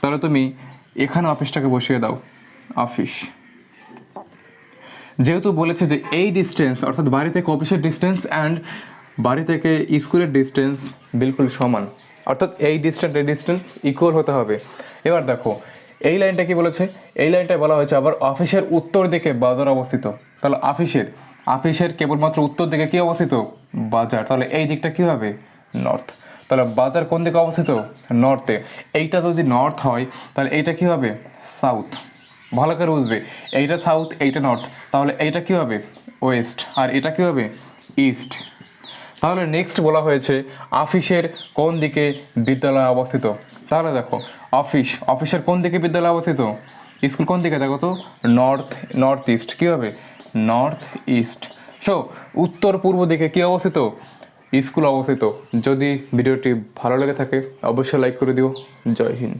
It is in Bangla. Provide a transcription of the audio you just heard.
তাহলে তুমি এখানে অফিসটাকে বসিয়ে দাও। অফিস। যেহেতু বলেছে যে এই ডিস্টেন্স অর্থাৎ বাড়ি থেকে অফিসের ডিস্টেন্স অ্যান্ড বাড়ি থেকে স্কুলের ডিস্টেন্স বিলকুল সমান। অর্থাৎ এই ডিস্টেন্স এই ডিস্টেন্স ইকুয়াল হতে হবে। এবার দেখো, এই লাইনটা কি বলেছে? এই লাইনটা বলা হয়েছে আবার অফিসের উত্তর দিকে বাজার অবস্থিত। তাহলে অফিসের অফিসের কেবলমাত্র উত্তর দিকে কি অবস্থিত? বাজার। তাহলে এই দিকটা কি হবে? নর্থ তাহলে বাজার কোন দিকে অবস্থিত? নর্থে এইটা যদি নর্থ হয়, তাহলে এইটা কি হবে? সাউথ ভালো করে বুঝবে। এইটা সাউথ এইটা নর্থ তাহলে এইটা কি হবে? ওয়েস্ট আর এটা কি হবে? ইস্ট তাহলে নেক্সট বলা হয়েছে অফিসের কোন দিকে বিদ্যালয় অবস্থিত? তাহলে দেখো অফিস অফিসের কোন দিকে বিদ্যালয় অবস্থিত? স্কুল কোন দিকে? দেখো তো নর্থ নর্থ ইস্ট কী হবে? নর্থ ইস্ট সো উত্তর পূর্ব দিকে কী অবস্থিত? স্কুল অবস্থিত। যদি ভিডিওটি ভালো লেগে থাকে অবশ্যই লাইক করে দিও। জয় হিন্দ।